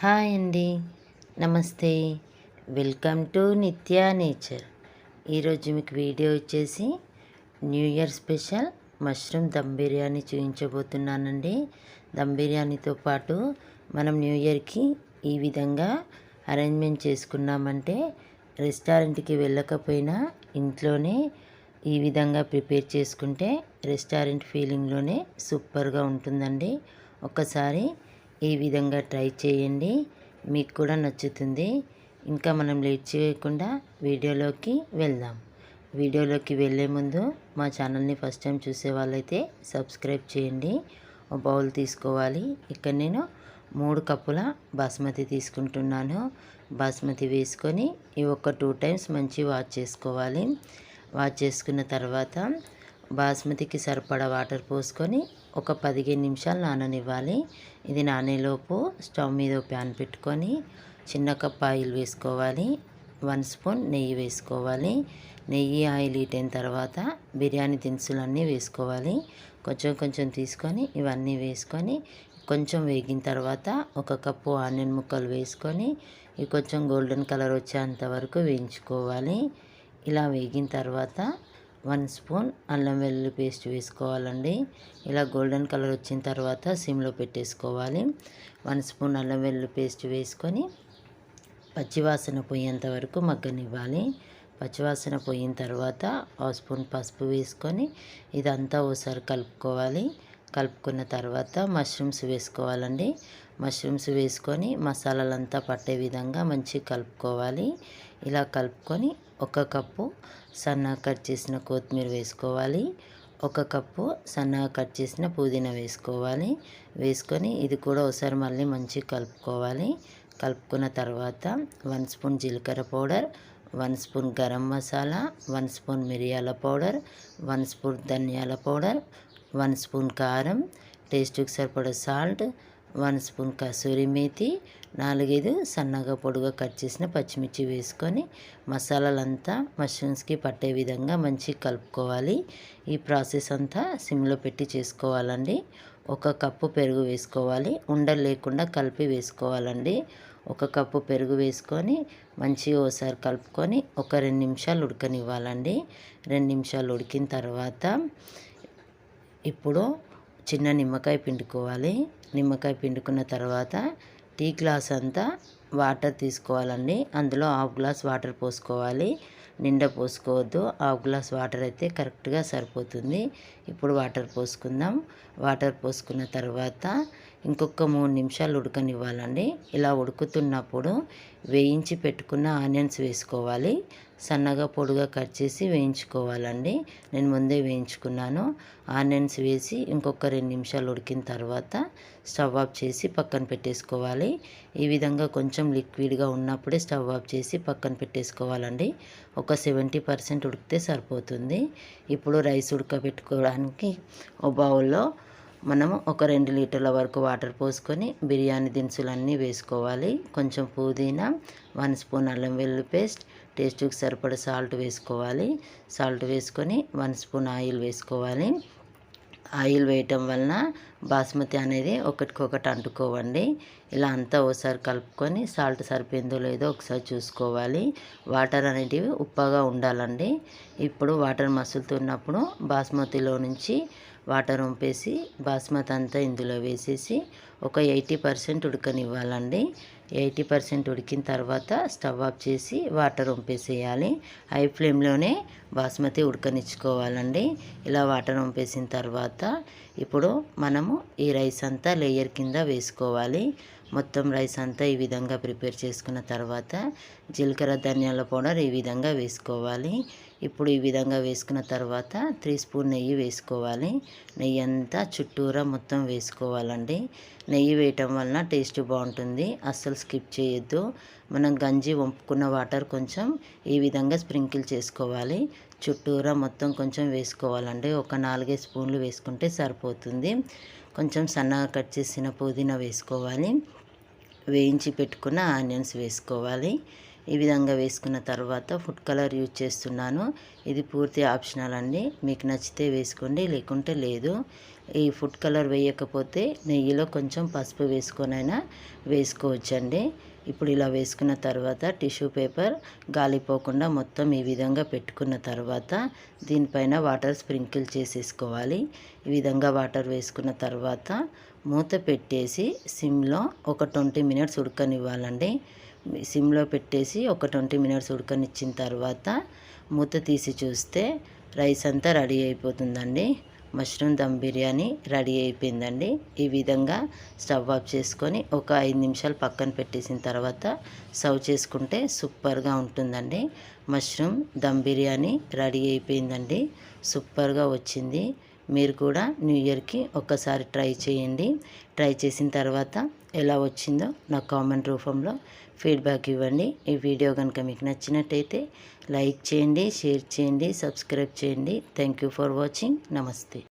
Hi అండి. నమస్తే. Welcome to Nithya nature. ఈరోజు మీకు వీడియో వచ్చేసి new year special mushroom dum biryani చూపించబోతున్నానండి. Dum బిర్యానీతో పాటు మనం న్యూ ఇయర్కి ఈ విధంగా అరేంజ్మెంట్ చేసుకున్నామంటే రెస్టారెంట్కి వెళ్ళకపోయినా ఇంట్లోనే ఈ విధంగా ప్రిపేర్ చేసుకుంటే రెస్టారెంట్ ఫీలింగ్లోనే సూపర్గా ఉంటుందండి. ఒకసారి ఈ విధంగా ట్రై చేయండి. మీకు కూడా నచ్చుతుంది. ఇంకా మనం లేట్ చేయకుండా వీడియోలోకి వెళ్దాం. వీడియోలోకి వెళ్ళే ముందు మా ఛానల్ని ఫస్ట్ టైం చూసే వాళ్ళైతే సబ్స్క్రైబ్ చేయండి. ఒక బౌల్ తీసుకోవాలి. ఇక్కడ నేను మూడు కప్పుల బాస్మతి తీసుకుంటున్నాను. బాస్మతి వేసుకొని ఇవి ఒక టూ టైమ్స్ మంచి వాష్ చేసుకోవాలి. వాష్ చేసుకున్న తర్వాత బాస్మతికి సరిపడా వాటర్ పోసుకొని ఒక పదిహేను నిమిషాలు నాననివ్వాలి. ఇది నానేలోపు స్టవ్ మీద ప్యాన్ పెట్టుకొని చిన్న కప్ ఆయిల్ వేసుకోవాలి. వన్ స్పూన్ నెయ్యి వేసుకోవాలి. నెయ్యి ఆయిల్ హీట్ అయిన తర్వాత బిర్యానీ దినుసులన్నీ వేసుకోవాలి. కొంచెం కొంచెం తీసుకొని ఇవన్నీ వేసుకొని కొంచెం వేగిన తర్వాత ఒక కప్పు ఆనియన్ ముక్కలు వేసుకొని ఇవి కొంచెం గోల్డెన్ కలర్ వచ్చేంత వరకు వేయించుకోవాలి. ఇలా వేగిన తర్వాత వన్ స్పూన్ అల్లం వెల్లుల్లి పేస్ట్ వేసుకోవాలండి. ఇలా గోల్డెన్ కలర్ వచ్చిన తర్వాత సిమ్లో పెట్టేసుకోవాలి. వన్ స్పూన్ అల్లం వెల్లుల్లి పేస్ట్ వేసుకొని పచ్చివాసన పోయేంత వరకు మగ్గనివ్వాలి. పచ్చివాసన పోయిన తర్వాత ఒక స్పూన్ పసుపు వేసుకొని ఇదంతా ఒకసారి కలుపుకోవాలి. కలుపుకున్న తర్వాత మష్రూమ్స్ వేసుకోవాలండి. మష్రూమ్స్ వేసుకొని మసాలాలంతా పట్టే విధంగా మంచిగా కలుపుకోవాలి. ఇలా కలుపుకొని ఒక కప్పు సన్నగా కట్ చేసిన కొత్తిమీర వేసుకోవాలి. ఒక కప్పు సన్నగా కట్ చేసిన పుదీనా వేసుకోవాలి. వేసుకొని ఇది కూడా ఒకసారి మళ్ళీ మంచిగా కలుపుకోవాలి. కలుపుకున్న తర్వాత వన్ స్పూన్ జీలకర్ర powder one spoon garam masala one spoon మిరియాల పౌడర్ వన్ స్పూన్ ధనియాల పౌడర్ వన్ స్పూన్ కారం టేస్ట్కి సరిపడ salt one spoon kasuri methi నాలుగైదు సన్నగా పొడుగా కట్ చేసిన పచ్చిమిర్చి వేసుకొని మసాలాలంతా మష్రూమ్స్కి పట్టే విధంగా మంచిగా కలుపుకోవాలి. ఈ ప్రాసెస్ అంతా సిమ్లో పెట్టి చేసుకోవాలండి. ఒక కప్పు పెరుగు వేసుకోవాలి. ఉండలు లేకుండా కలిపి వేసుకోవాలండి. ఒక కప్పు పెరుగు వేసుకొని మంచిగా ఒకసారి కలుపుకొని ఒక రెండు నిమిషాలు ఉడకనివ్వాలండి. రెండు నిమిషాలు ఉడికిన తర్వాత ఇప్పుడు చిన్న నిమ్మకాయ పిండుకోవాలి. నిమ్మకాయ పిండుకున్న తర్వాత టీ గ్లాస్ అంతా వాటర్ తీసుకోవాలండి. అందులో హాఫ్ గ్లాస్ వాటర్ పోసుకోవాలి. నిండా పోసుకోవద్దు. హాఫ్ గ్లాస్ వాటర్ అయితే కరెక్ట్గా సరిపోతుంది. ఇప్పుడు వాటర్ పోసుకుందాం. వాటర్ పోసుకున్న తర్వాత ఇంకొక మూడు నిమిషాలు ఉడకనివ్వాలండి. ఇలా ఉడుకుతున్నప్పుడు వేయించి పెట్టుకున్న ఆనియన్స్ వేసుకోవాలి. సన్నగా పొడుగా కట్ చేసి వేయించుకోవాలండి. నేను ముందే వేయించుకున్నాను. ఆనియన్స్ వేసి ఇంకొక రెండు నిమిషాలు ఉడికిన తర్వాత స్టవ్ ఆఫ్ చేసి పక్కన పెట్టేసుకోవాలి. ఈ విధంగా కొంచెం లిక్విడ్గా ఉన్నప్పుడే స్టవ్ ఆఫ్ చేసి పక్కన పెట్టేసుకోవాలండి. ఒక సెవెంటీ పర్సెంట్ ఉడికితే సరిపోతుంది. ఇప్పుడు రైస్ ఉడకబెట్టుకోవడానికి ఒక బౌల్లో మనము ఒక రెండు లీటర్ల వరకు వాటర్ పోసుకొని బిర్యానీ దినుసులన్నీ వేసుకోవాలి. కొంచెం పుదీనా వన్ స్పూన్ అల్లం వెల్లుల్లి పేస్ట్ టేస్ట్కి సరిపడ సాల్ట్ వేసుకోవాలి. సాల్ట్ వేసుకొని వన్ స్పూన్ ఆయిల్ వేసుకోవాలి. ఆయిల్ వేయటం వలన బాస్మతి అనేది ఒకటికొకటి అంటుకోవండి. ఇలా అంతా ఒకసారి కలుపుకొని సాల్ట్ సరిపోయిందో లేదో ఒకసారి చూసుకోవాలి. వాటర్ అనేటివి ఉప్పగా ఉండాలండి. ఇప్పుడు వాటర్ మసులుతున్నప్పుడు బాస్మతిలో నుంచి వాటర్ వంపేసి బాస్మతి అంతా ఇందులో వేసేసి ఒక ఎయిటీ పర్సెంట్ ఉడకనివ్వాలండి. ఎయిటీ పర్సెంట్ ఉడికిన తర్వాత స్టవ్ ఆఫ్ చేసి వాటర్ వంపేసేయాలి. హై ఫ్లేమ్లోనే బాస్మతి ఉడకనిచ్చుకోవాలండి. ఇలా వాటర్ వంపేసిన తర్వాత ఇప్పుడు మనము ఈ రైస్ అంతా లేయర్ కింద వేసుకోవాలి. మొత్తం రైస్ అంతా ఈ విధంగా ప్రిపేర్ చేసుకున్న తర్వాత జీలకర్ర ధనియాల పౌడర్ ఈ విధంగా వేసుకోవాలి. ఇప్పుడు ఈ విధంగా వేసుకున్న తర్వాత త్రీ స్పూన్ నెయ్యి వేసుకోవాలి. నెయ్యి అంతా చుట్టూరా మొత్తం వేసుకోవాలండి. నెయ్యి వేయటం వలన టేస్ట్ బాగుంటుంది. అస్సలు స్కిప్ చేయొద్దు. మనం గంజి వంపుకున్న వాటర్ కొంచెం ఈ విధంగా స్ప్రింకిల్ చేసుకోవాలి. చుట్టూరా మొత్తం కొంచెం వేసుకోవాలండి. ఒక నాలుగైదు స్పూన్లు వేసుకుంటే సరిపోతుంది. కొంచెం సన్నగా కట్ చేసిన పుదీనా వేసుకోవాలి. వేయించి పెట్టుకున్న ఆనియన్స్ వేసుకోవాలి. ఈ విధంగా వేసుకున్న తర్వాత ఫుడ్ కలర్ యూజ్ చేస్తున్నాను. ఇది పూర్తి ఆప్షనల్ అండి. మీకు నచ్చితే వేసుకోండి లేకుంటే లేదు. ఈ ఫుడ్ కలర్ వేయకపోతే నెయ్యిలో కొంచెం పసుపు వేసుకొనైనా వేసుకోవచ్చండి. ఇప్పుడు ఇలా వేసుకున్న తర్వాత టిష్యూ పేపర్ గాలిపోకుండా మొత్తం ఈ విధంగా పెట్టుకున్న తర్వాత దీనిపైన వాటర్ స్ప్రింకిల్ చేసేసుకోవాలి. ఈ విధంగా వాటర్ వేసుకున్న తర్వాత మూత పెట్టేసి సిమ్లో ఒక ట్వంటీ మినిట్స్ ఉడకనివ్వాలండి. సిమ్లో పెట్టేసి ఒక ట్వంటీ మినిట్స్ ఉడకనిచ్చిన తర్వాత మూత తీసి చూస్తే రైస్ అంతా రెడీ అయిపోతుందండి. మష్రూమ్ దమ్ బిర్యానీ రెడీ అయిపోయిందండి. ఈ విధంగా స్టవ్ ఆఫ్ చేసుకొని ఒక ఐదు నిమిషాలు పక్కన పెట్టేసిన తర్వాత సర్వ్ చేసుకుంటే సూపర్గా ఉంటుందండి. మష్రూమ్ దమ్ బిర్యానీ రెడీ అయిపోయిందండి. సూపర్గా వచ్చింది. మీరు కూడా న్యూ ఇయర్కి ఒక్కసారి ట్రై చేయండి. ట్రై చేసిన తర్వాత ఎలా వచ్చిందో నా కామెంట్ రూపంలో ఫీడ్బ్యాక్ ఇవ్వండి. ఈ వీడియో కనుక మీకు నచ్చినట్టయితే లైక్ చేయండి షేర్ చేయండి సబ్స్క్రైబ్ చేయండి. థ్యాంక్ యూ ఫర్ వాచింగ్ నమస్తే